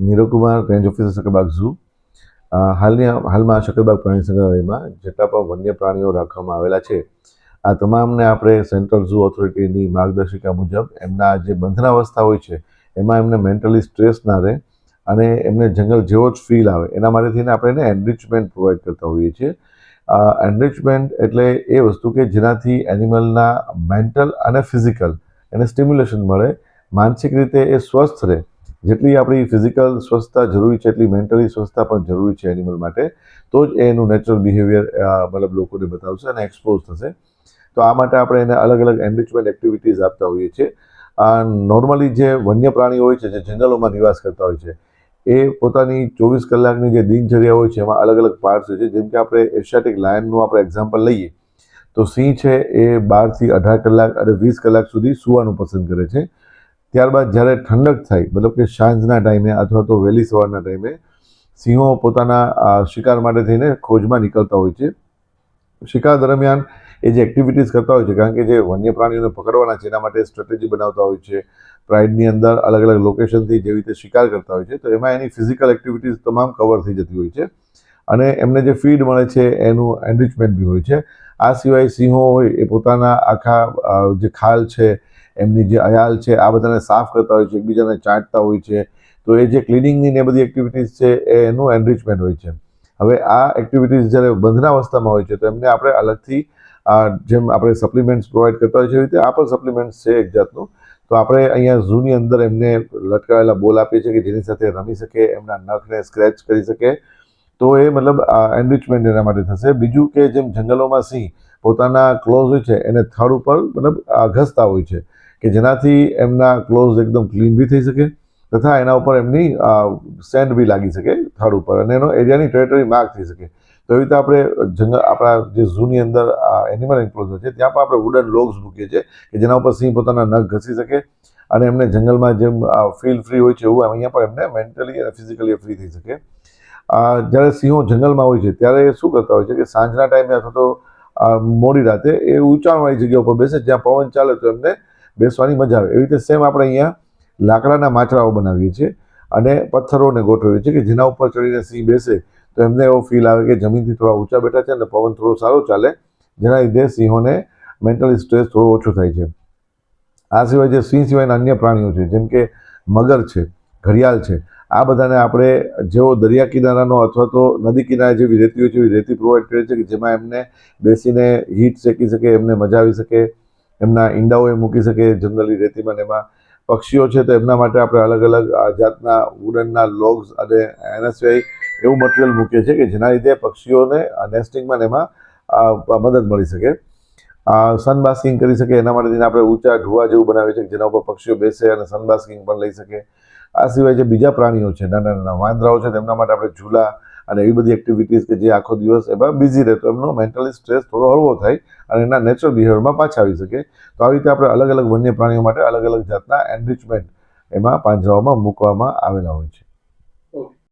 Niravkumar range officer Sakkarbaug zoo. હાલની હાલમાં શકરબાગ પ્રાણી સંગ્રહાલયમાં જેટલા પણ વન્ય પ્રાણીઓ રાખવામાં આવેલા છે, આ તમામને આપણે સેન્ટ્રલ ઝૂ ઓથોરિટીની માર્ગદર્શિકા મુજબ એમના જે બંધનાવસ્થા હોય છે, એમાં એમને મેન્ટલી સ્ટ્રેસ ના રહે અને એમને જંગલ જેવો જ ફીલ આવે. એના માટે થઈને આપણે એને એનરિચમેન્ટ પ્રોવાઈડ કરતા હોઈએ છીએ. એનરિચમેન્ટ એટલે એ વસ્તુ કે જેનાથી એનિમલના મેન્ટલ અને ફિઝિકલ એને સ્ટિમ્યુલેશન મળે, માનસિક રીતે એ સ્વસ્થ રહે જેટલી આપણી ફિઝિકલ સ્વસ્થતા જરૂરી છે, એટલી મેન્ટલી સ્વસ્થતા પણ જરૂરી છે એનિમલ માટે. તો જ એનું નેચરલ બિહેવિયર મતલબ લોકોને બતાવશે અને એક્સપોઝ થશે. તો આ માટે આપણે એને અલગ અલગ એનરિચમેન્ટ એક્ટિવિટીઝ આપતા હોઈએ છીએ. આ નોર્મલી જે વન્ય પ્રાણીઓ હોય છે, જે જંગલોમાં નિવાસ કરતા હોય છે, એ પોતાની ચોવીસ કલાકની જે દિનચર્યા હોય છે, એમાં અલગ અલગ પાર્ટ્સ હોય છે. જેમ કે આપણે એશિયાટિક લાયનનું આપણે એક્ઝામ્પલ લઈએ, તો સિંહ છે એ બારથી અઢાર કલાક અને વીસ કલાક સુધી સૂવાનું પસંદ કરે છે. ત્યારબાદ જ્યારે ઠંડક થાય, મતલબ કે સાંજના ટાઈમે અથવા તો વહેલી સવારના ટાઈમે સિંહો પોતાના શિકાર માટે થઈને ખોજમાં નીકળતા હોય છે. શિકાર દરમિયાન એ જે એક્ટિવિટીઝ કરતા હોય છે, કારણ કે જે વન્ય પ્રાણીઓને પકડવાના છે, એના માટે સ્ટ્રેટેજી બનાવતા હોય છે પ્રાઇડની અંદર અલગ અલગ લોકેશનથી જેવી રીતે શિકાર કરતા હોય છે, તો એમાં એની ફિઝિકલ એક્ટિવિટીઝ તમામ કવર થઈ જતી હોય છે. અને એમને જે ફીડ મળે છે, એનું એનરિચમેન્ટ બી હોય છે. આ સિવાય સિંહો હોય, એ પોતાના આખા જે ખાલ છે એમની જે અયાલ છે, આ બધાને સાફ કરતા હોય છે, એકબીજાને ચાટતા હોય છે. તો એ જે ક્લિનિંગની ને બધી એક્ટિવિટીઝ છે, એ એનું એનરિચમેન્ટ હોય છે. હવે આ એક્ટિવિટીઝ જ્યારે બંધના અવસ્થામાં હોય છે, તો એમને આપણે અલગથી જેમ આપણે સપ્લિમેન્ટ્સ પ્રોવાઈડ કરતા હોય છે રીતે આ પણ સપ્લિમેન્ટ્સ છે એક જાતનું. તો આપણે અહીંયા ઝૂની અંદર એમને લટકાવેલા બોલ આપીએ છીએ કે જેની સાથે રમી શકે, એમના નખને સ્ક્રેચ કરી શકે. તો એ મતલબ એનરિચમેન્ટ એના માટે થશે. બીજું કે જેમ જંગલોમાં સિંહ પોતાના ક્લોઝ હોય છે, એને થડ ઉપર મતલબ ઘસતા હોય છે. કે જેનાથી એમના ક્લોઝ એકદમ ક્લીન બી થઈ શકે તથા એના ઉપર એમની સેન્ડ બી લાગી શકે થડ ઉપર અને એનો એરિયાની ટેરેટરી માર્ક થઈ શકે. તો એવી રીતે આપણે જંગલ આપણા જે ઝૂની અંદર એનિમલ એન્ક્લોઝર છે, ત્યાં પણ આપણે વુડન લોગ્સ મૂકીએ છીએ કે જેના ઉપર સિંહ પોતાના નખ ઘસી શકે અને એમને જંગલમાં જેમ ફીલ ફ્રી હોય છે એવું અહીંયા પણ એમને મેન્ટલી અને ફિઝિકલી ફ્રી થઈ શકે. જ્યારે સિંહો જંગલમાં હોય છે ત્યારે એ શું કરતા હોય છે કે સાંજના ટાઈમે અથવા તો મોડી રાતે એ ઊંચાણવાળી જગ્યા ઉપર બેસે જ્યાં પવન ચાલે તો એમને બેસવાની મજા આવે. એવી રીતે સેમ આપણે અહીંયા લાકડાના માચડાઓ બનાવીએ છીએ અને પથ્થરોને ગોઠવીએ છીએ કે જેના ઉપર ચડીને સિંહ બેસે તો એમને એવો ફીલ આવે કે જમીનથી થોડા ઊંચા બેઠા છે અને પવન થોડો સારો ચાલે, જેના લીધે સિંહોને મેન્ટલી સ્ટ્રેસ થોડો ઓછો થાય છે. આ સિવાય જે સિંહ સિવાયના અન્ય પ્રાણીઓ છે, જેમ કે મગર છે, ઘડિયાળ છે, આ બધાને આપણે જેવો દરિયા કિનારાનો અથવા તો નદી કિનારે જેવી રેતી હોય છે, એવી રેતી પ્રોવાઈડ કરે છે કે જેમાં એમને બેસીને હીટ શેકી શકે, એમને મજા આવી શકે એમના ઈંડાઓ એ મૂકી શકે જનરલી રેતીમાં એમાં પક્ષીઓ છે તો એમના માટે આપણે અલગ અલગ જાતના વુડનના લોગ્સ અને એના સિવાય એવું મટીરિયલ મૂકીએ છીએ કે જેના લીધે પક્ષીઓને નેસ્ટિંગમાં એમાં મદદ મળી શકે. સનબાસ્કિંગ કરી શકે, એના માટે થઈને આપણે ઊંચા ઢુવા જેવું બનાવીએ છીએ જેના ઉપર પક્ષીઓ બેસે અને સનબાસ્કિંગ પણ લઈ શકે. આ સિવાય જે બીજા પ્રાણીઓ છે નાના નાના વાંદરાઓ છે, તેમના માટે આપણે ઝૂલા અને એવી બધી એક્ટિવિટીઝ કે જે આખો દિવસ એમાં બિઝી રહે તો એમનો મેન્ટલી સ્ટ્રેસ થોડો હળવો થાય અને એના નેચરલ બિહેવિયરમાં પાછા આવી શકે. તો આવી રીતે આપણે અલગ અલગ વન્ય પ્રાણીઓ માટે અલગ અલગ જાતના એનરિચમેન્ટ એમાં પાંજરાઓમાં મૂકવામાં આવેલા હોય છે.